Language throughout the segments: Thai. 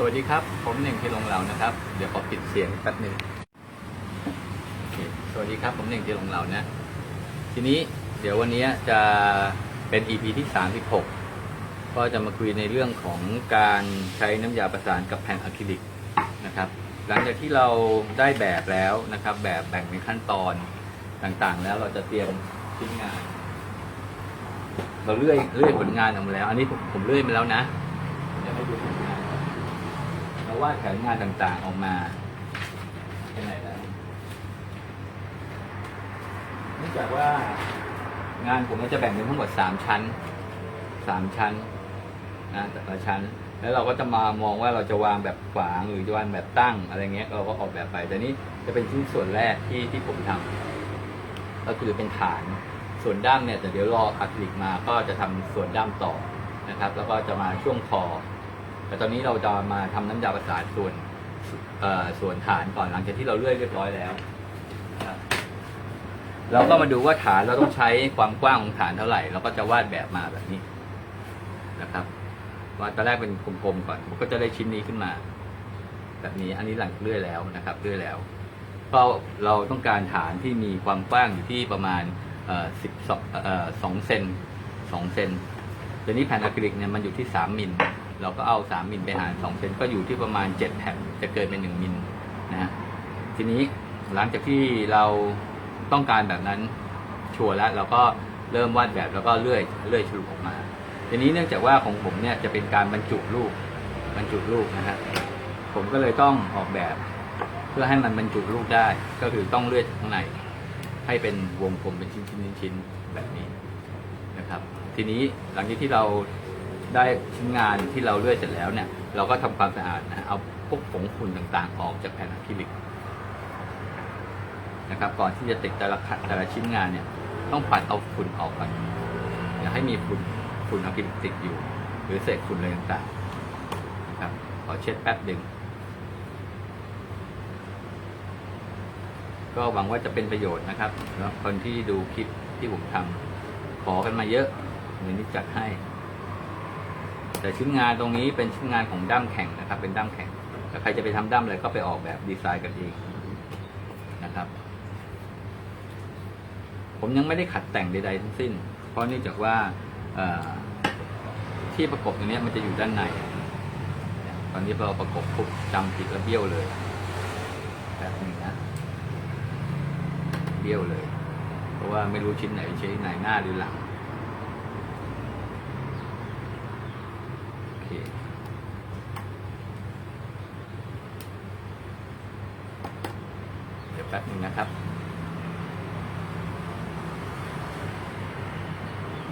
สวัสดีครับ ผมหนึ่งที่ลงเรานะครับ เดี๋ยวขอปิดเสียงแป๊บหนึ่งสวัสดีครับ ผมหนึ่งที่ลงเรานะ ทีนี้เดี๋ยววันนี้จะเป็น EP ที่ 36 ก็จะมาคุยในเรื่องของการใช้น้ำยาประสานกับแผ่นอะคริลิกนะครับ หลังจากที่เราได้แบบแล้วนะครับ แบบแบ่งเป็นขั้นตอนต่างๆ แล้วเราจะเตรียมชิ้นงาน เราเลื่อยเลื่อยผลงานออกมาแล้ว อันนี้ผมผมเลื่อยมาแล้วนะเดี๋ยวให้ดูผลงานก่อนเรา วาดแผนงานต่างๆออกมาเป็นไหนแล้วเนื่องจากว่างานผมก็จะแบ่งเป็นทั้งหมดสามชั้นสามชั้นนะแต่ละชั้น แล้วเราก็จะมามองว่าเราจะวางแบบขวางหรือจะวางแบบตั้งอะไรเงี้ยเราก็ออกแบบไปแต่นี้จะเป็นชิ้นส่วนแรกที่ที่ผมทำก็คือเป็นฐานส่วนด้ามเนี่ยแต่เดี๋ยวรออะคริลิกมาก็จะทำส่วนด้ามต่อนะครับ แล้วก็จะมาช่วงคอ แต่ตอนนี้เราจะมาทำน้ำยาประสานส่วนส่วนฐานก่อนหลังจากที่เราเลื่อยเรียบร้อยแล้วเราก็มาดูว่าฐานเราต้องใช้ความกว้างของฐานเท่าไหร่เราก็จะวาดแบบมาแบบนี้นะครับวาดตอนแรกเป็นกลมๆก่อนมันก็จะได้ชิ้นนี้ขึ้นมา แบบนี้อันนี้หลังเลื่อยแล้วนะครับเลื่อยแล้วก็เราต้องการฐานที่มีความกว้างอยู่ที่ประมาณสิบสองสองเซนสองเซนทีนี้แผ่นอะคริลิกเนี่ยมันอยู่ที่สามมิล เราก็เอาสามมิลไปหารสองเซนก็อยู่ที่ประมาณเจ็ดแผ่นจะเกินเป็นหนึ่งมิลนะฮะทีนี้หลังจากที่เราต้องการแบบนั้นชัวร์แล้วเราก็เริ่มวาดแบบแล้วก็เลื่อยเลื่อยฉลุออกมา ทีนี้เนื่องจากว่าของผมเนี่ยจะเป็นการบรรจุลูกบรรจุลูกนะฮะผมก็เลยต้องออกแบบเพื่อให้มันบรรจุลูกได้ ก็คือต้องเลื่อยข้างในให้เป็นวงกลมเป็นชิ้นชิ้นๆชิ้นๆแบบนี้นะครับ ทีนี้หลังจากที่เรา ได้ชิ้นงานที่เราเลื่อยเสร็จแล้วเนี่ย เราก็ทำความสะอาดนะเอาพวกผงฝุ่นต่างๆ ออกจากแผ่นอะคริลิกนะครับ ก่อนที่จะติดแต่ละแต่ละชิ้นงานเนี่ย ต้องปัดเอาฝุ่นออกก่อนอย่าให้มีฝุ่นฝุ่นอะคริลิกติดอยู่ หรือเศษฝุ่นอะไรต่างๆนะครับ ขอเช็ดแป๊บหนึ่งก็หวังว่าจะเป็นประโยชน์นะครับสำหรับคนที่ดูคลิปที่ผมทำขอกันมาเยอะเดี๋ยวนี้จัดให้ แต่ชิ้นงานตรงนี้เป็นชิ้นงานของด้ามแข็งนะครับ เป็นด้ามแข็งถ้าใครจะไปทำด้ามอะไรก็ไปออกแบบดีไซน์กันเองนะครับ ผมยังไม่ได้ขัดแต่งใด ๆ ทั้งสิ้น เพราะเนื่องจากว่าที่ประกบตรงนี้มันจะอยู่ด้านใน ตอนนี้เราประกบปุ๊บจำผิดแล้วเบี้ยวเลยแบบนี้นะเบี้ยวเลย เพราะว่าไม่รู้ชิ้นไหนชิ้นไหนหน้าหรือหลัง โอเค เดี๋ยวแป๊บนึงนะครับ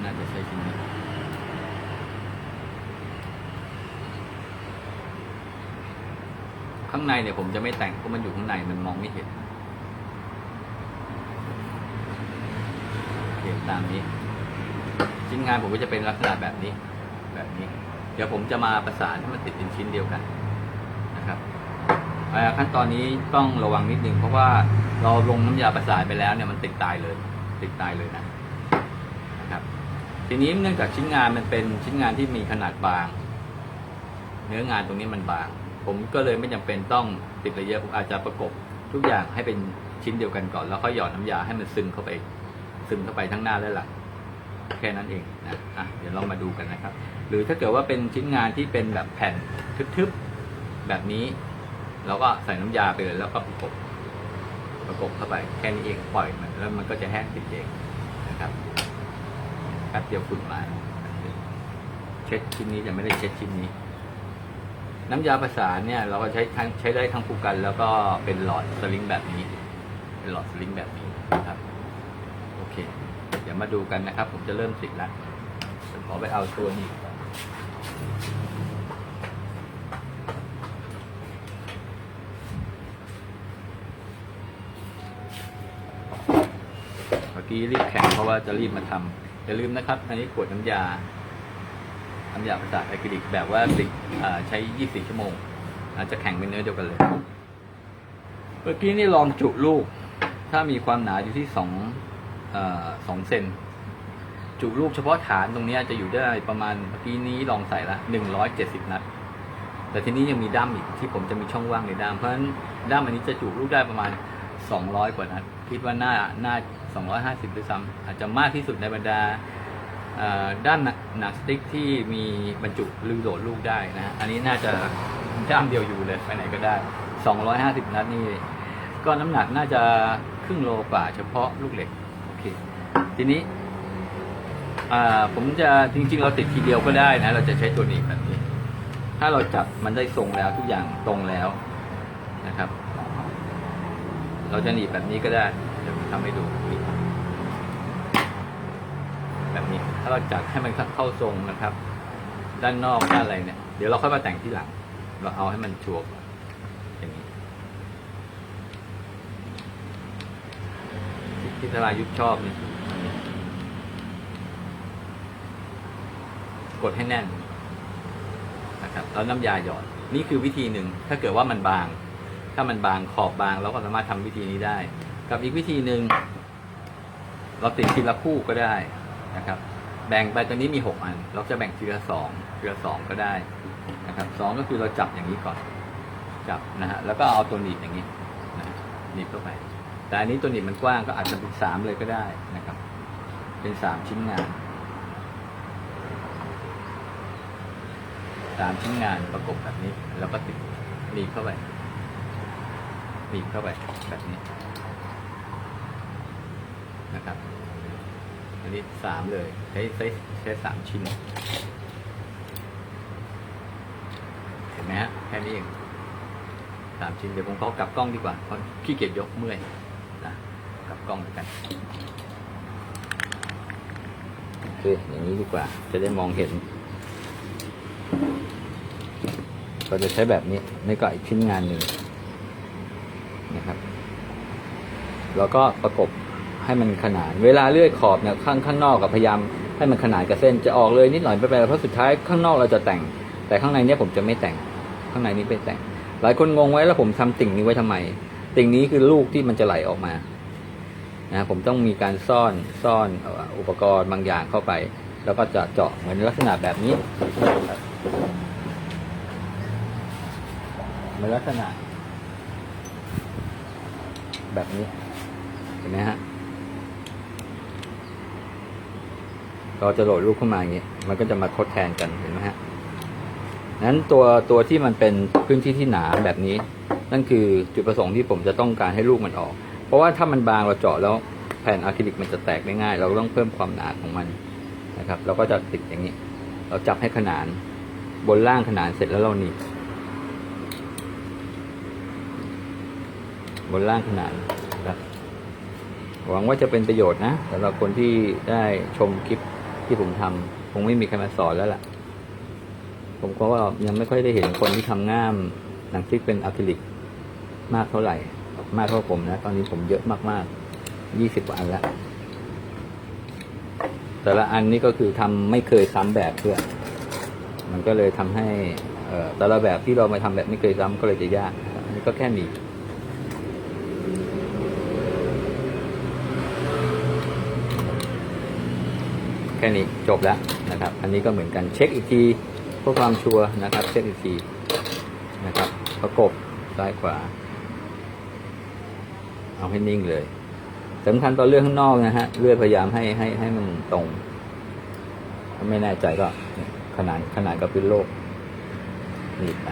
น่าจะใช่ชิ้นนี้ข้างในเนี่ยผมจะไม่แต่งเพราะมันอยู่ข้างในมันมองไม่เห็นโอเคตามนี้ ชิ้นงานผมก็จะเป็นลักษณะแบบนี้ แบบนี้ เดี๋ยวผมจะมาประสานให้มันติดเป็นชิ้นเดียวกันนะครับเอ่ขั้นตอนนี้ต้องระวังนิดนึงเพราะว่าเราลงน้ำยาประสานไปแล้วเนี่ยมันติดตายเลย ติดตายเลยนะ ทีนี้เนื่องจากชิ้นงานมันเป็นชิ้นงานที่มีขนาดบาง เนื้องานตรงนี้มันบาง ผมก็เลยไม่จำเป็นต้องติดระเยอะผมอาจจะประกบทุกอย่างให้เป็นชิ้นเดียวกันก่อน แล้วค่อยหยอดน้ำยาให้มันซึมเข้าไป ซึมเข้าไปทั้งหน้าและหลังแค่นั้นเองนะอะเดี๋ยวเรามาดูกันนะครับ หรือถ้าเกิดว่าเป็นชิ้นงานที่เป็นแบบแผ่นทึบๆแบบนี้เราก็ใส่น้ำยาไปเลยแล้วก็ประกบประกบเข้าไปแค่นี้เองปล่อยมันแล้วมันก็จะแห้งติดเองนะครับ ป๊บเดียวฝุ่นมาเช็ดชิ้นนี้จะไม่ได้เช็ดชิ้นนี้ น้ำยาประสานเนี่ย เราก็ใช้ทั้งใช้ได้ทั้งภูกัน แล้วก็เป็นหลอดสลิงแบบนี้ เป็นหลอดสลิงแบบนี้นะครับโอเค เดี๋ยวมาดูกันนะครับ ผมจะเริ่มติดแล้วผมขอไปเอาตัวนี้เมื่อกี้รีบแข่งเพราะว่าจะรีบมาทำ อย่าลืมนะครับ อันนี้ขวดน้ำยา น้ำยาประสาทอะคริลิกแบบว่าติดใช้ 24 ชั่วโมง อาจจะแข็งเป็นเนื้อเดียวกันเลย เมื่อกี้นี่ลองจุลูก ถ้ามีความหนาอยู่ที่สองเอ่อสองเซน จุลูกเฉพาะฐานตรงนี้จะอยู่ได้ประมาณเมื่อกี้นี้ลองใส่ละหนึ่งร้อยเจ็ดสิบนัด แต่ทีนี้ยังมีด้ามอีกที่ผมจะมีช่องว่างในด้าม เพราะฉะนั้นด้ามอันนี้จะจุลูกได้ประมาณ 200 กว่านัด คิดว่าน่า น่า 250ด้วยซ้ำอาจจะมากที่สุดในบรรดาด้านหนักสติ๊กที่มีบรรจุลูกโดดลูกได้นะ อันนี้น่าจะด้ามเดียวอยู่เลยไปไหนก็ได้ 250 นัดนี่ ก็น้ำหนักน่าจะครึ่งโลกว่าเฉพาะลูกเหล็กโอเคทีนี้ผมจะจริง ๆ เราติดทีเดียวก็ได้นะ เราจะใช้ตัวนี้แบบนี้ ถ้าเราจับมันได้ทรงแล้วทุกอย่างตรงแล้วนะครับ เราจะหนีบแบบนี้ก็ได้เดี๋ยวทำให้ดูนี่แบบนี้ ถ้าเราจับให้มันเข้าทรงนะครับ ด้านนอกด้านอะไรเนี่ย เดี๋ยวเราค่อยมาแต่งที่หลัง เราเอาให้มันชัวร์ก่อนอย่างนี้ที่ทลายุบชอบนี่กดให้แน่นนะครับแล้วน้ำยาหยอด นี่คือวิธีหนึ่ง ถ้าเกิดว่ามันบาง ถ้ามันบางขอบบางเราก็สามารถทำวิธีนี้ได้ กับอีกวิธีหนึ่งเราติดทีละคู่ก็ได้นะครับ แบ่งไปตอนนี้มีหกอัน เราจะแบ่งทีละสองทีละสองก็ได้นะครับสองก็คือเราจับอย่างนี้ก่อน จับนะฮะแล้วก็เอาตัวหนีบอย่างนี้นะหนีบเข้าไป แต่อันนี้ตัวหนีบมันกว้างก็อาจจะเป็นสามเลยก็ได้นะครับ เป็นสามชิ้นงานสามชิ้นงานประกบแบบนี้ แล้วก็ติดหนีบเข้าไปหนีบเข้าไปแบบนี้นะครับ อันนี้สามเลย ใช้ใช้ใช้สามชิ้น เห็นไหมฮะแค่นี้เองสามชิ้นเดี๋ยวผมขอกลับกล้องดีกว่าเพราะขี้เกียจยกเมื่อยนะกลับกล้องแล้วกันโอเคอย่างนี้ดีกว่า จะได้มองเห็นเราจะใช้แบบนี้ในก็อีกชิ้นงานหนึ่งนะครับ แล้วก็ประกบ ให้มันขนาน เวลาเลื่อยขอบเนี่ยข้างข้างนอกกับพยายามให้มันขนานกับเส้นจะออกเลยนิดหน่อยไม่เป็นไรเพราะสุดท้ายข้างนอกเราจะแต่ง แต่ข้างในเนี้ยผมจะไม่แต่ง ข้างในนี้ไม่แต่ง หลายคนงงไว้แล้วผมทำติ่งนี้ไว้ทำไม ติ่งนี้คือลูกที่มันจะไหลออกมานะผมต้องมีการซ่อนซ่อนอุปกรณ์บางอย่างเข้าไป แล้วก็จะเจาะเหมือนลักษณะแบบนี้เหมือนลักษณะ แบบนี้เห็นไหมฮะ เราจะโหลดรูปเข้ามาอย่างนี้ มันก็จะมาทดแทนกันเห็นไหมฮะนั้นตัวตัวที่มันเป็นพื้นที่ที่หนาแบบนี้ นั่นคือจุดประสงค์ที่ผมจะต้องการให้ลูกมันออก เพราะว่าถ้ามันบางเราเจาะแล้วแผ่นอะคริลิกมันจะแตกได้ง่าย เราต้องเพิ่มความหนาของมันนะครับ เราก็จะติดอย่างนี้ เราจับให้ขนานบนล่างขนานเสร็จแล้วเราหนีบบนล่างขนานครับหวังว่าจะเป็นประโยชน์นะสำหรับคนที่ได้ชมคลิป ที่ผมทำคงไม่มีใครมาสอนแล้วล่ะ ผมก็ว่ายังไม่ค่อยได้เห็นคนที่ทำง่ามหนังสติ๊กเป็นอะคริลิก มากเท่าไหร่ มากเท่าผมนะ ตอนนี้ผมเยอะมากๆยี่สิบกว่าอันละแต่ละอันนี้ก็คือทำไม่เคยซ้ำแบบเพื่อ มันก็เลยทำให้เออแต่ละแบบที่เรามาทำแบบไม่เคยซ้ำก็เลยจะยากอันนี้ก็แค่หนี ค่นี้จบแล้วนะครับ อันนี้ก็เหมือนกันเช็คอีกทีเพื่อความชัวร์นะครับเช็คอีกทีนะครับประกบซ้ายขวา เอาให้นิ่งเลยสำคัญตอนเลื่อนข้างนอกนะฮะเลื่อนพยายามให้ให้ให้มันตรง ถ้าไม่แน่ใจก็ขนาดขนาดกับพื้นโลกนี่ไป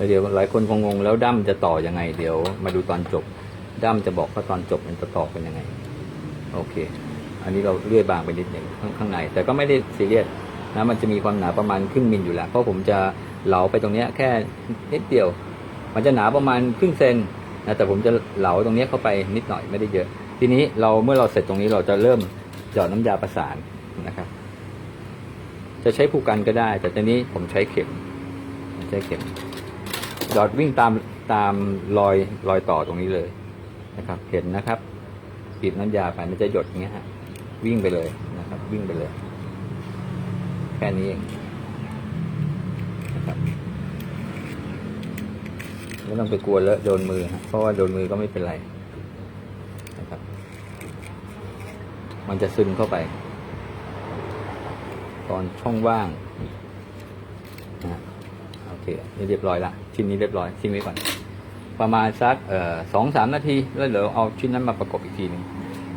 แล้วเดี๋ยวหลายคนคงงงแล้วดั้มจะต่อยังไง เดี๋ยวมาดูตอนจบดั้มจะบอกว่าตอนจบมันจะต่อเป็นยังไง โอเค อันนี้เราเลื่อยบางไปนิดหนึ่งข้างงใน แต่ก็ไม่ได้ซีเรียสนะมันจะมีความหนาประมาณครึ่งมิลอยู่แล้ว เพราะผมจะเหลาไปตรงนี้แค่นิดเดียว มันจะหนาประมาณครึ่งเซนนะแต่ผมจะเหลาตรงนี้เข้าไปนิดหน่อยไม่ได้เยอะ ทีนี้เราเมื่อเราเสร็จตรงนี้เราจะเริ่มหยอดน้ำยาประสานนะครับ จะใช้ผูกกันก็ได้ แต่ตอนนี้ผมใช้เข็มใช้เข็ม หยอดวิ่งตามตามรอยรอยต่อตรงนี้เลยนะครับ เห็นนะครับบีบน้ำยาไปมันจะหยดอย่างเงี้ยฮะวิ่งไปเลยนะครับ วิ่งไปเลย แค่นี้เองนะครับไม่ต้องไปกลัวเลอะโดนมือฮะเพราะว่าโดนมือก็ไม่เป็นไรนะครับ มันจะซึมเข้าไป ตอนช่องว่างนะ นี่เรียบร้อยละชิ้นนี้เรียบร้อยทิ้งไว้ก่อน ประมาณสักสองสามนาทีแล้วเดี๋ยวเอาชิ้นนั้นมาประกบอีกทีหนึ่ง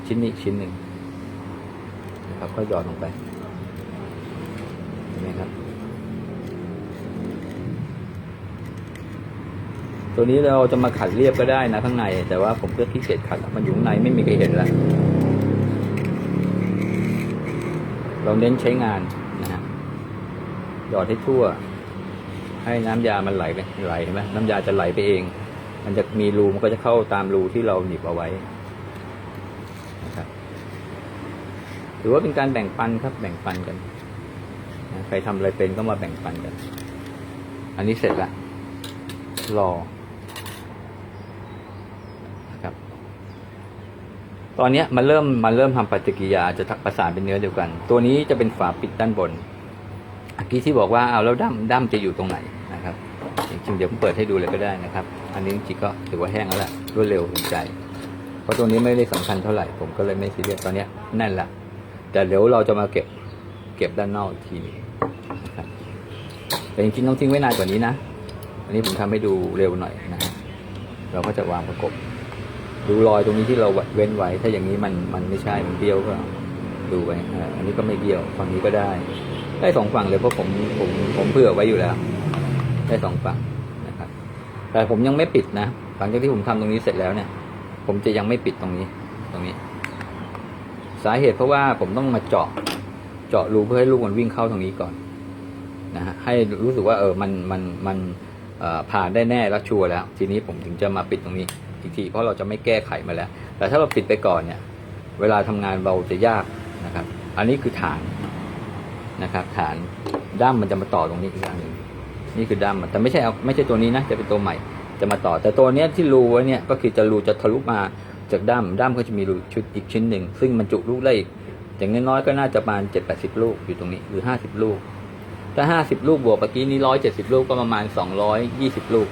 ชิ้นนี้ชิ้นหนึ่งนะครับก็หยอดลงไปนไหมครับ ตัวนี้เราจะมาขัดเรียบก็ได้นะข้างใน แต่ว่าผมก็ขี้เกียจขัดมันอยู่ข้างในไม่มีใครเห็นแล้วเราเน้นใช้งานนะฮะหยอดให้ทั่ว ให้น้ำยามันไหลไปไหลเห็นไหมน้ำยาจะไหลไปเอง มันจะมีรูมันก็จะเข้าตามรูที่เราหนีบเอาไว้นะครับถือว่าเป็นการแบ่งปันครับแบ่งปันกันใครทำอะไรเป็นก็มาแบ่งปันกัน อันนี้เสร็จละรอครับตอนเนี้ยมันเริ่มมันเริ่มทำปฏิกิริยาจะทักประสานเป็นเนื้อเดียวกัน ตัวนี้จะเป็นฝาปิดด้านบน อกี้ที่บอกว่าเอาแล้วดั้มดั้มจะอยู่ตรงไหนนะครับจริงๆเดี๋ยวผมเปิดให้ดูเลยก็ได้นะครับ อันนี้จริงก็ถือว่าแห้งแล้วละรวดเร็วถึงใจ เพราะตัวนี้ไม่ได้สำคัญเท่าไหร่ผมก็เลยไม่ซีเรียสตอนนี้แน่นละแต่เดี๋ยวเราจะมาเก็บเก็บด้านนอกอีกทีนึงนะครับแต่จริงๆต้องทิ้งไว้นานกว่านี้นะ อันนี้ผมทำให้ดูเร็วหน่อยนะฮะเราก็จะวางประกบ ดูรอยตรงนี้ที่เราเว้นไว้ ถ้าอย่างนี้มันมันไม่ใช่มันเบี้ยวก็ดูไว้อันนี้ก็ไม่เบี้ยวฝั่งนี้ก็ได้ ได้สองฝั่งเลยเพราะผมผมผมเผื่อไว้อยู่แล้ว ได้สองฝั่งนะครับ แต่ผมยังไม่ปิดนะหลังจากที่ผมทำตรงนี้เสร็จแล้วเนี่ย ผมจะยังไม่ปิดตรงนี้ ตรงนี้ สาเหตุเพราะว่าผมต้องมาเจาะเจาะรูเพื่อให้ลูกมันวิ่งเข้าตรงนี้ก่อนนะฮะให้รู้สึกว่าเออมันมันมันผ่านได้แน่แล้วชัวร์แล้ว ทีนี้ผมถึงจะมาปิดตรงนี้อีกทีเพราะเราจะไม่แก้ไขมาแล้ว แต่ถ้าเราปิดไปก่อนเนี่ย เวลาทำงานเราจะยากนะครับ อันนี้คือฐาน นะครับฐานด้ามมันจะมาต่อตรงนี้อีกอันหนึ่งนี่คือด้ามมันแต่ไม่ใช่เอาไม่ใช่ตัวนี้นะจะเป็นตัวใหม่ จะมาต่อ แต่ตัวเนี้ยที่รูไว้เนี่ยก็คือจะรูจะทะลุมาจากด้ามด้ามก็จะมีรูชุดอีกชิ้นหนึ่งซึ่งมันจุลูกได้อีกอย่างน้อยๆก็น่าจะประมาณเจ็ดแปดสิบลูกอยู่ตรงนี้หรือห้าสิบลูก ถ้าห้าสิบลูกบวกเมื่อกี้นี้ร้อยเจ็ดสิบลูกก็ประมาณสองร้อยยี่สิบลูก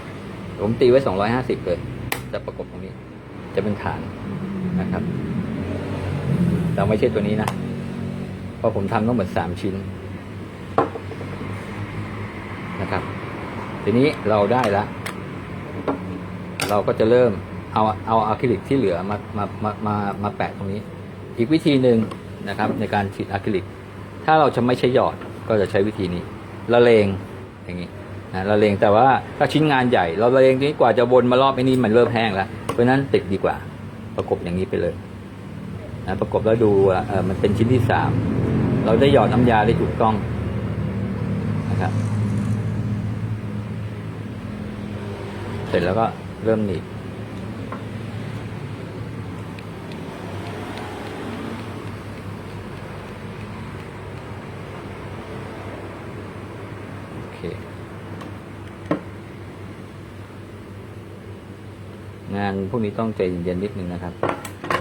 ผมตีไว้สองร้อยห้าสิบเลย จะประกบตรงนี้ จะเป็นฐานนะครับ แต่ไม่ใช่ตัวนี้นะ เพราะผมทำทั้งหมดสามชิ้นนะครับ ทีนี้เราได้แล้วเราก็จะเริ่มเอาเอาอะคริลิกที่เหลือมามามามามาแปะตรงนี้ อีกวิธีหนึ่งนะครับ ในการฉีดอะคริลิก ถ้าเราจะไม่ใช้หยอดก็จะใช้วิธีนี้ละเลงอย่างนี้นะละเลงแต่ว่าถ้าชิ้นงานใหญ่ เราละเลงนี้กว่าจะวนมารอบไอ้นี้มันเริ่มแห้งแล้วเพราะนั้นติดดีกว่า ประกบอย่างนี้ไปเลยนะประกบแล้วดูว่าเออมันเป็นชิ้นที่สาม เราได้หยอดน้ำยาได้ถูกต้องนะครับ เสร็จแล้วก็เริ่มหนีบโอเคงานพวกนี้ต้องใจเย็นๆนิดนึงนะครับ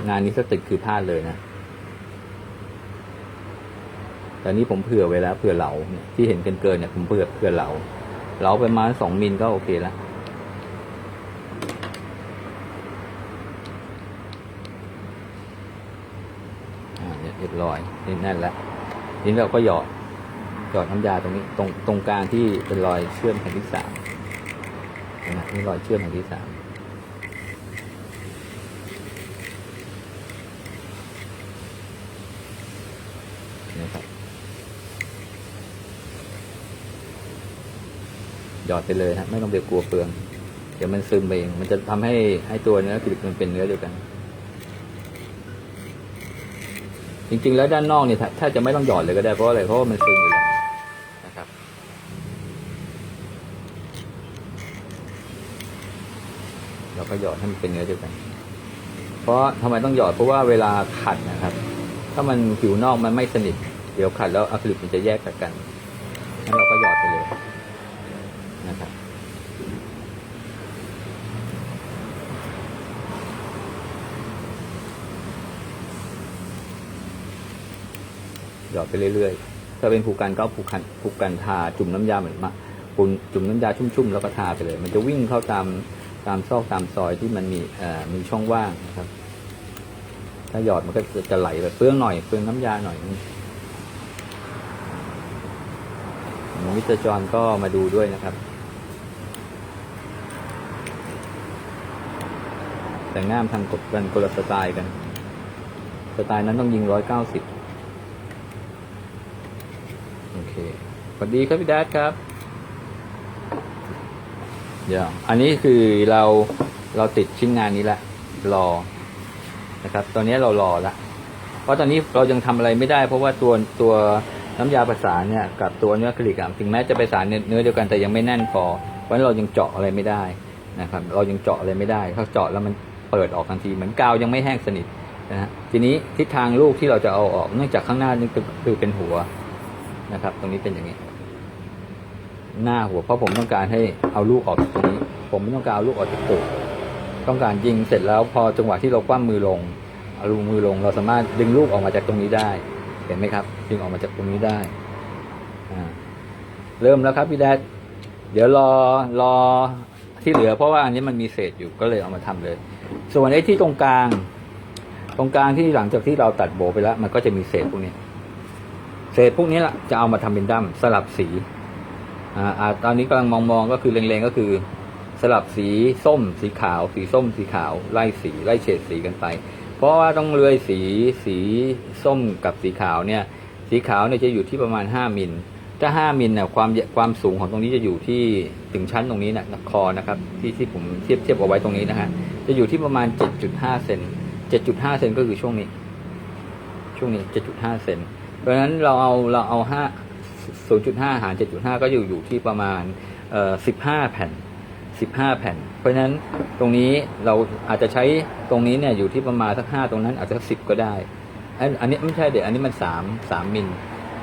งานนี้ถ้าติดคือพลาดเลยนะ แต่นี้ผมเผื่อไว้แล้วเผื่อเหลาที่เห็นเกินเกินๆเนี่ยผมเผื่อเผื่อเหลาเหลาไปมาสองมิลก็โอเคแล้วอ่าเนี่ยเรียบร้อยนี่แน่นแล้วทีนี้เราก็หยอดหยอดน้ำยาตรงนี้ตรงตรงกลางที่เป็นรอยเชื่อมแผ่นที่สามนี่รอยเชื่อมแผ่นที่สามนะครับ หยอดไปเลยฮะไม่ต้องไปกลัวเปลือง เดี๋ยวมันซึมไปเอง มันจะทำให้ให้ตัวเนื้อกริบมันเป็นเนื้อเดียวกัน จริงๆ แล้วด้านนอกเนี่ยถ้าจะไม่ต้องหยอดเลยก็ได้เพราะอะไรเพราะว่ามันซึมอยู่แล้วนะครับ เราก็หยอดให้มันเป็นเนื้อเดียวกัน เพราะทำไมต้องหยอดเพราะว่าเวลาขัดนะครับ ถ้ามันผิวนอกมันไม่สนิท เดี๋ยวขัดแล้วอะคริลิกมันจะแยกจากกันงั้นเราก็หยอดไปเลยนะครับ อดไปเรื่อยๆ ถ้าเป็นผูกกันก็ผูกกันผูกกันทาจุ่มน้ำยาเหมือนมาปุนจุ่มน้ำยาชุ่มๆแล้วก็ทาไปเลย มันจะวิ่งเข้าตามตามซอกตามซอยที่มันมีเอ่อมีช่องว่างนะครับ ถ้าหยอดมันก็จะไหลแบบเปลืองหน่อยเปลืองน้ำยาหน่อยนึงมิสเตอร์จอนก็มาดูด้วยนะครับ แต่งหน้าทางกดกันคนละสไตล์กัน สไตล์นั้นต้องยิงร้อยเก้าสิบ เคสวัสดีครับพี่แดดครับ เดี๋ยว อันนี้คือเราเราติดชิ้นงานนี้ละรอนะครับ ตอนนี้เรารอละเพราะตอนนี้เรายังทำอะไรไม่ได้ เพราะว่าตัวตัวน้ำยาประสานเนี่ยกับตัวเนื้อคริลิกอะถึงแม้จะประสานเนื้อเดียวกันแต่ยังไม่แน่นพอเพราะฉะนั้นเรายังเจาะอะไรไม่ได้นะครับ เรายังเจาะอะไรไม่ได้ถ้าเจาะแล้วมันเปิดออกทันทีเหมือนกาวยังไม่แห้งสนิทนะฮะทีนี้ทิศทางลูกที่เราจะเอาออกเนื่องจากข้างหน้านี่คือเป็นหัว นะครับ ตรงนี้เป็นอย่างนี้ หน้าหัวเพราะผมต้องการให้เอาลูกออกจากตรงนี้ ผมไม่ต้องการเอาลูกออกจากตูดต้องการยิงเสร็จแล้วพอจังหวะที่เราคว่ำมือลงเอาลูกมือลง เราสามารถดึงลูกออกมาจากตรงนี้ได้ เห็นไหมครับ ดึงออกมาจากตรงนี้ได้เริ่มแล้วครับพี่แดดเดี๋ยวรอรอที่เหลือ เพราะว่าอันนี้มันมีเศษอยู่ก็เลยเอามาทำเลย ส่วนไอ้ที่ตรงกลาง ตรงกลางที่หลังจากที่เราตัดโบไปแล้ว มันก็จะมีเศษพวกนี้ เศษพวกนี้แหละจะเอามาทำเป็นดั้มสลับสีอ่าตอนนี้กำลังมองมองๆก็คือเล็งๆก็คือสลับสีส้ม สีขาว สีส้ม สีขาว ไล่สีไล่เฉดสีกันไป เพราะว่าต้องเลื่อยสีสีส้มกับสีขาวเนี่ย สีขาวเนี่ยจะอยู่ที่ประมาณ 5มิลถ้า 5มิลเนี่ยความความสูงของตรงนี้จะอยู่ที่ถึงชั้นตรงนี้นะคอนะครับที่ที่ผมเทียบเทียบเอาไว้ตรงนี้นะฮะจะอยู่ที่ประมาณ 7.5เซน7.5เซนก็คือช่วงนี้ ช่วงนี้ 7.5เซน เพราะฉะนั้นเราเอาเราเอาห้า0.5หาร7.5ก็อยู่อยู่ที่ประมาณเอ่อ15แผ่น15แผ่น เพราะฉะนั้นตรงนี้เราอาจจะใช้ตรงนี้เนี่ยอยู่ที่ประมาณสัก5ตรงนั้นอาจจะสัก10ก็ได้ อันอันนี้ไม่ใช่เดี๋ยวอันนี้มัน3 3มิล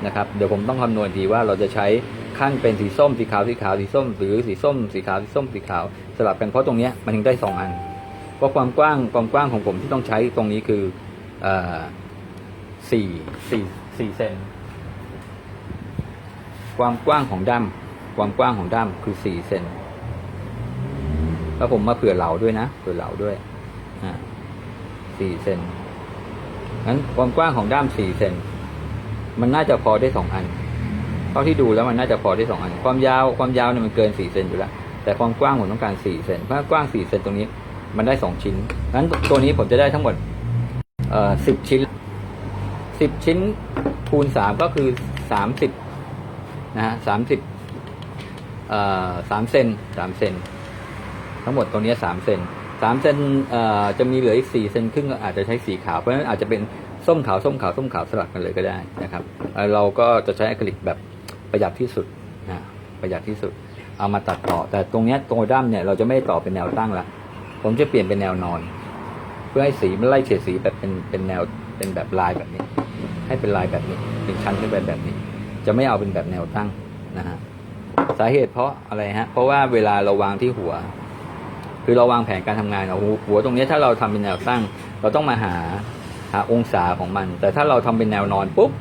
นะครับเดี๋ยวผมต้องคำนวณทีว่าเราจะใช้ขั้นเป็นสีส้มสีขาวสีขาวสีส้ม หรือสีส้ม สีขาวสีส้มสีขาวสลับกันเพราะตรงนี้มันถึงได้2อันเพราะความกว้างความกว้างของผมที่ต้องใช้ตรงนี้คืออ สี่สี่สี่เซนความกว้างของด้ามความกว้างของด้ามคือสี่เซนแล้วผมมาเผื่อเหลาด้วยนะเผื่อเหลาด้วยอ่าสี่เซนงั้นความกว้างของด้ามสี่เซนมันน่าจะพอได้สองอันเท่าที่ดูแล้วมันน่าจะพอได้สองอัน ความยาวความยาวเนี่ยมันเกินสี่เซนอยู่แล้วแต่ความกว้างผมต้องการสี่เซนเพราะกว้างสี่เซนตรงนี้ มันได้สองชิ้นงั้นตัวนี้ผมจะได้ทั้งหมดเอ่อสิบชิ้น สิบชิ้นคูณสามก็คือสามสิบนะฮะสามสิบเอ่อสามเซนสามเซนทั้งหมดตรงเนี้สามเซนสามเซนเอ่อจะมีเหลืออีกสี่เซนครึ่งอาจจะใช้สีขาวเพราะฉะนั้นอาจจะเป็นส้มขาวส้มขาวส้มขาวสลับกันเลยก็ได้นะครับ เราก็จะใช้อะคริลิกแบบประหยัดที่สุดนะประหยัดที่สุด เอามาตัดต่อ แต่ตรงเนี้ยตรงด้ามเนี่ยเราจะไม่ต่อเป็นแนวตั้งละผมจะเปลี่ยนเป็นแนวนอน เพื่อให้สีมันไล่เฉดสีแบบเป็นเป็นแนวเป็นแบบลายแบบนี้ ให้เป็นลายแบบนี้เป็นชั้นขึ้นไปแบบนี้ จะไม่เอาเป็นแบบแนวตั้งนะฮะสาเหตุเพราะอะไรฮะเพราะว่าเวลาเราวางที่หัว คือเราวางแผนการทำงานเอาหัวตรงนี้ถ้าเราทำเป็นแนวตั้ง เราต้องมาหาหาองศาของมัน แต่ถ้าเราทำเป็นแนวนอนปุ๊บ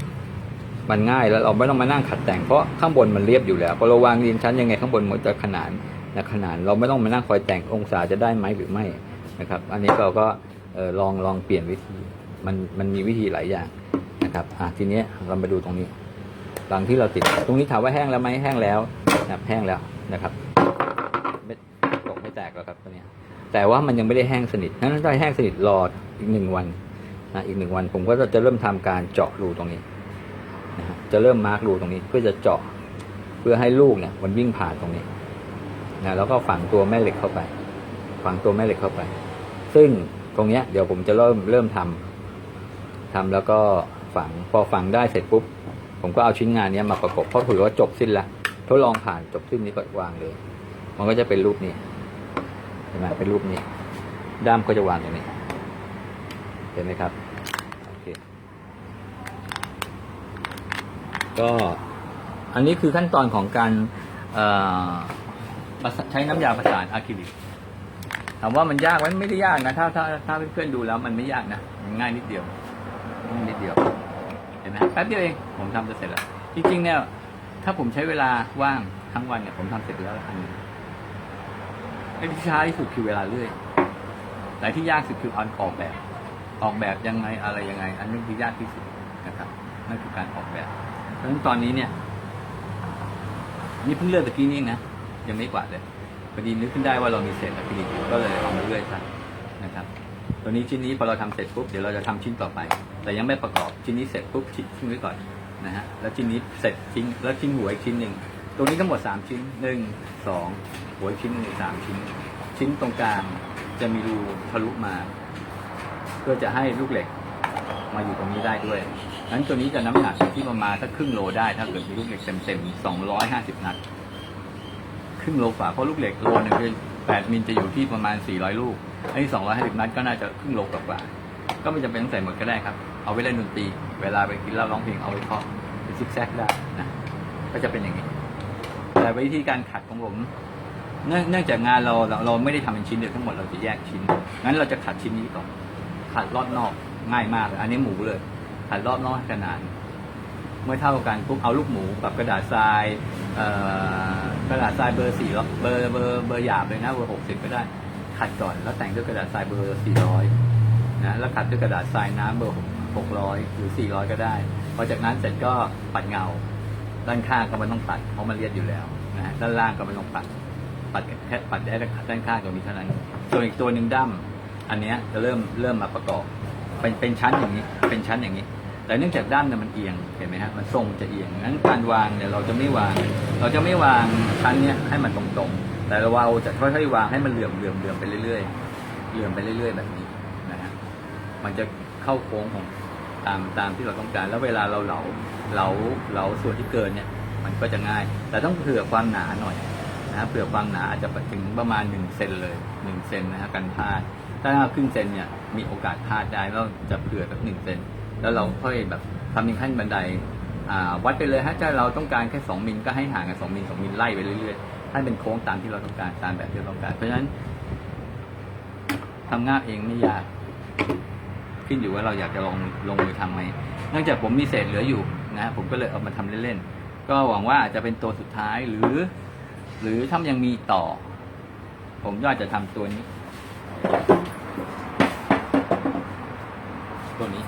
มันง่ายแล้วเราไม่ต้องมานั่งขัดแต่งเพราะข้างบนมันเรียบอยู่แล้วพอเราวางเรียงชั้นยังไงข้างบนมันจะขนานนะขนาน เราไม่ต้องมานั่งคอยแต่งองศาจะได้ไหมหรือไม่นะครับ อันนี้เราก็ออลองลองเปลี่ยนวิธีมันมันมีวิธีหลายอย่าง นะครับอะทีนี้เรามาดูตรงนี้ หลังที่เราติด ตรงนี้ถามว่าแห้งแล้วไหมแห้งแล้วนะครับแห้งแล้วนะครับไม่ตกไม่แตกแล้วครับตัวนี้แต่ว่ามันยังไม่ได้แห้งสนิทนั้นถ้าแห้งสนิทรออีกหนึ่งวันนะอีกหนึ่งวัน ผมก็จะเริ่มทำการเจาะรูตรงนี้นะจะเริ่มมาร์กรูตรงนี้เพื่อจะเจาะเพื่อให้ลูกเนี่ยมันวิ่งผ่านตรงนี้นะแล้วก็ฝังตัวแม่เหล็กเข้าไป ฝังตัวแม่เหล็กเข้าไป ซึ่งตรงเนี้ยเดี๋ยวผมจะเริ่มเริ่มทำทำแล้วก็ ฝัง พอฝังได้เสร็จปุ๊บ ผมก็เอาชิ้นงานนี้มาประกบเพราะถือว่าจบสิ้นละทดลองผ่านจบสิ้นนี้ก็วางเลย มันก็จะเป็นรูปนี้เห็นไหมเป็นรูปนี้ ด้ามก็จะวางตรงนี้ เห็นไหมครับโอเคก็อันนี้คือขั้นตอนของการใช้น้ำยาประสานอะคริลิกถามว่ามันยากไหมไม่ได้ยากนะ ถ้าถ้าถ้าเพื่อนๆดูแล้วมันไม่ยากนะง่ายนิดเดียวง่ายนิดเดียว ห็นไหมแป๊บเดียวเองผมทำจะเสร็จแล้ว จริงๆเนี่ย ถ้าผมใช้เวลาว่างทั้งวันเนี่ยผมทำเสร็จแล้วอันนี้ไอ้ที่ช้าที่สุดคือเวลาเลื่อย แต่ที่ยากสุดคืออันออกแบบ ออกแบบยังไงอะไรยังไง อันนี้คือยากที่สุดนะครับนั่นคือการออกแบบเพราะฉะนั้นตอนนี้เนี่ย นี่เพิ่งเลื่อนตะกี้นี่นะยังไม่กวาดเลยพอดีนึกขึ้นได้ว่าเรามีเศษอะคริลิกอยู่ก็เลยเอามาเลื่อยซะนะครับ ตัวนี้ชิ้นนี้พอเราทำเสร็จปุ๊บเดี๋ยวเราจะทำชิ้นต่อไป แต่ยังไม่ประกอบชิ้นนี้เสร็จปุ๊บชิ้นทิ้งไว้ก่อนนะฮะแล้วชิ้นนี้เสร็จชิ้นแล้วชิ้นหัวอีกชิ้นหนึ่งตรงนี้ทั้งหมดสามชิ้นหนึ่งสองหัวอีกชิ้นหนึ่งสามชิ้น ชิ้นตรงกลางจะมีรูทะลุมา เพื่อจะให้ลูกเหล็กมาอยู่ตรงนี้ได้ด้วยนั้นตัวนี้จะน้ำหนักที่ประมาณสักครึ่งโลได้ถ้าเกิดมีลูกเหล็กเต็มๆสองร้อยห้าสิบนัด ครึ่งโลกว่าเพราะลูกเหล็กโลนึงคือ แปดมิลจะอยู่ที่ประมาณสี่ร้อยลูกไอ้สองร้อยห้าสิบนัดก็น่าจะครึ่งโลกว่าๆก็ไม่จำเป็นต้องใส่หมดก็ได้ครับ เอาไว้เล่นดนตรี เวลาไปกินเหล้าร้องเพลงเอาไว้เคาะเป็นซิกแซกได้นะ ก็จะเป็นอย่างนี้ แต่วิธีการขัดของผม เนื่องจากงานเราเราเราไม่ได้ทำเป็นชิ้นเดียวทั้งหมดเราจะแยกชิ้น งั้นเราจะขัดชิ้นนี้ก่อน ขัดรอบนอกง่ายมาก อันนี้หมูเลย ขัดรอบนอกขนาด เมื่อเท่ากันปุ๊บเอาลูกหมูกับกระดาษทรายกระดาษทรายเบอร์สี่เบอร์เบอร์เบอร์หยาบเลยนะเบอร์หกสิบก็ได้ขัดก่อนแล้วแต่งด้วยกระดาษทรายเบอร์สี่ร้อยนะแล้วขัดด้วยกระดาษทรายน้ำเบอร์หกร้อยหรือสี่ร้อยก็ได้พอจากนั้นเสร็จก็ปัดเงา ด้านข้างก็ไม่ต้องปัดเพราะมันเรียบอยู่แล้วนะด้านล่างก็ไม่ต้องปัดปัดแค่ปัดได้ด้านข้างตรงนี้เท่านั้นส่วนอีกตัวหนึ่งดั้มอันเนี้ยจะเริ่มเริ่มมาประกอบ เป็นเป็นชั้นอย่างนี้ เป็นชั้นอย่างนี้ แต่เนื่องจากด้านเนี่ยมันเอียงเห็นไหมฮะมันทรงจะเอียงงั้นการวางเนี่ยเราจะไม่วาง เราจะไม่วางชั้นเนี้ยให้มันตรงๆ แต่เราจะค่อยๆวางให้มันเหลื่อมเหลื่อมเหลื่อมไปเรื่อยๆเหลื่อมไปเรื่อย ๆ แบบนี้นะฮะมันจะเข้าโค้งของตามตามที่เราต้องการ แล้วเวลาเราเหลาเหลาเหลาส่วนที่เกินเนี่ย มันก็จะง่าย แต่ต้องเผื่อความหนาหน่อยนะเผื่อความหนาอาจจะถึงประมาณ1เซนเลย1เซนนะฮะกันพลาด ถ้าครึ่งเซนเนี่ยมีโอกาสพลาดได้เราจะเผื่อสักหนึ่งเซน แล้วเราค่อยแบบทำเป็นขั้นบันไดวัดไปเลยฮะถ้าเราต้องการแค่2มิลก็ให้ห่างกัน2มิล2มิลไล่ไปเรื่อยๆให้เป็นโค้งตามที่เราต้องการตามแบบที่เราต้องการ เพราะฉะนั้นทำง่ายเองไม่ยาก ขึ้นอยู่ว่าเราอยากจะลองลงมือทำไหมเนื่องจากผมมีเศษเหลืออยู่นะผมก็เลยเอามาทำเล่นๆก็หวังว่าจจะเป็นตัวสุดท้ายหรือ หรือถ้ายังมีต่อ ผมก็อาจจะทำตัวนี้ ตัวนี้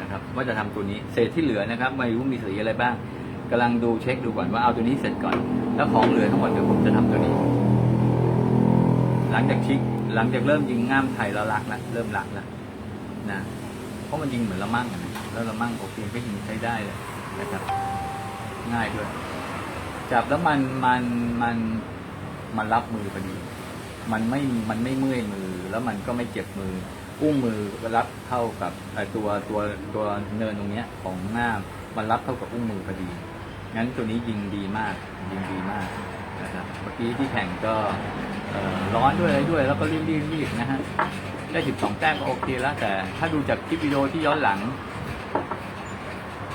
นะครับ ว่าจะทำตัวนี้เศษที่เหลือนะครับไม่รู้มีสีอะไรบ้างกำลังดูเช็คดูก่อนว่าเอาตัวนี้เสร็จก่อน แล้วของเหลือทั้งหมดเดี๋ยวผมจะทำตัวนี้ หลังจากชิกหลังจากเริ่มยิงง่ามไทยแล้วรักแล้วเริ่มรักแล้วนะเพราะมันยิงเหมือนละมั่งนะแล้วละมั่งโอเคก็ยิงใช้ได้เลยนะครับ ง่ายด้วยจับแล้วมันมันมันมันรับมือพอดี มันไม่มันไม่เมื่อยมือ แล้วมันก็ไม่เจ็บมือ อุ้งมือก็รับเท่ากับตัวตัวตัวเนินตรงเนี้ยของหน้ามันรับเท่ากับอุ้งมือพอดีงั้นตัวนี้ยิงดีมากยิงดีมากนะครับเมื่อกี้ที่แข่งก็ร้อนด้วยอะไรด้วย แล้วก็รีบรีบรีบนะฮะได้สิบสองแต้มก็โอเคแล้ว แต่ถ้าดูจากคลิปวิดีโอที่ย้อนหลัง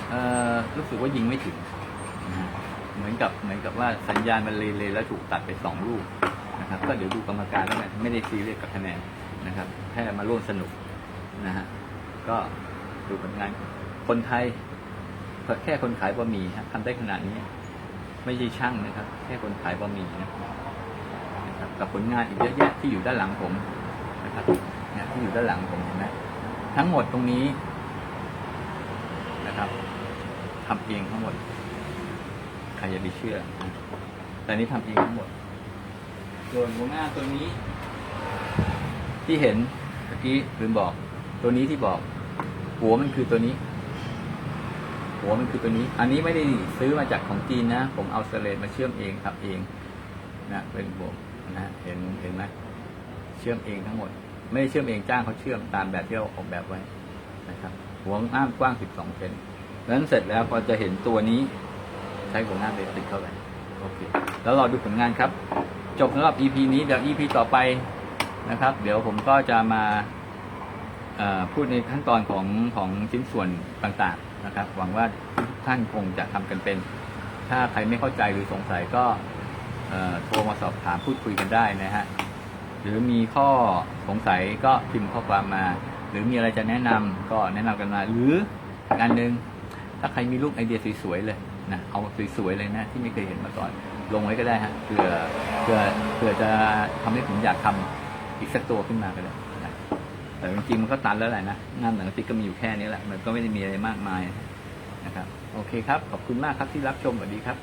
เอ่อรู้สึกว่ายิงไม่ถึง เหมือนกับเหมือนกับว่าสัญญาณมันเลยเลยแล้วถูกตัดไปสองลูกนะครับ ก็เดี๋ยวดูกรรมการแล้วกันไม่ได้ซีเรียสกับคะแนน นะครับแค่มาร่วมสนุกนะฮะก็ดูผลงานคนไทยแค่คนขายบะหมี่ฮะทำได้ขนาดนี้ ไม่ใช่ช่างนะครับ แค่คนขายบะหมี่นะครับกับผลงานอีกเยอะแยะที่อยู่ด้านหลังผมนะครับเนี่ยที่อยู่ด้านหลังผมเห็นไหมทั้งหมดตรงนี้นะครับทำเองทั้งหมดใครจะไปเชื่อ แต่นี้ทำเองทั้งหมดส่วนหัวหน้าตัวนี้ ที่เห็นเมื่อกี้ลืมบอก ตัวนี้ที่บอก หัวมันคือตัวนี้ หัวมันคือตัวนี้ อันนี้ไม่ได้ซื้อมาจากของจีนนะ ผมเอาสเลตมาเชื่อมเองครับเองนะเป็นบวกนะเห็นเห็นไหมเชื่อมเองทั้งหมด ไม่ได้เชื่อมเองจ้างเขาเชื่อมตามแบบที่เราออกแบบไว้นะครับ หัวอ้ามกว้าง 12เซนนั้นเสร็จแล้วพอจะเห็นตัวนี้ ใช้หัวหน้าเบสิกเข้าไปโอเคแล้วเราดูผลงานครับ จบสำหรับ EP นี้เดี๋ยว EP ต่อไป นะครับ เดี๋ยวผมก็จะมาพูดในขั้นตอนของของชิ้นส่วนต่างๆนะครับ หวังว่าทุกท่านคงจะทำกันเป็น ถ้าใครไม่เข้าใจหรือสงสัยก็โทรมาสอบถามพูดคุยกันได้นะฮะหรือมีข้อสงสัยก็พิมพ์ข้อความมา หรือมีอะไรจะแนะนำก็แนะนำกันมา หรืออันหนึ่งถ้าใครมีรูปไอเดียสวยๆเลยนะเอาสวยๆเลยนะที่ไม่เคยเห็นมาก่อน ลงไว้ก็ได้ฮะเผื่อเผื่อเผื่อจะทำให้ผมอยากทำ อีกสักตัวขึ้นมาก็ได้นะแต่จริงๆมันก็ตันแล้วแหละนะงานหนังสติ๊กก็มีอยู่แค่นี้แหละ มันก็ไม่ได้มีอะไรมากมายนะครับ โอเคครับ ขอบคุณมากครับที่รับชมสวัสดีครับ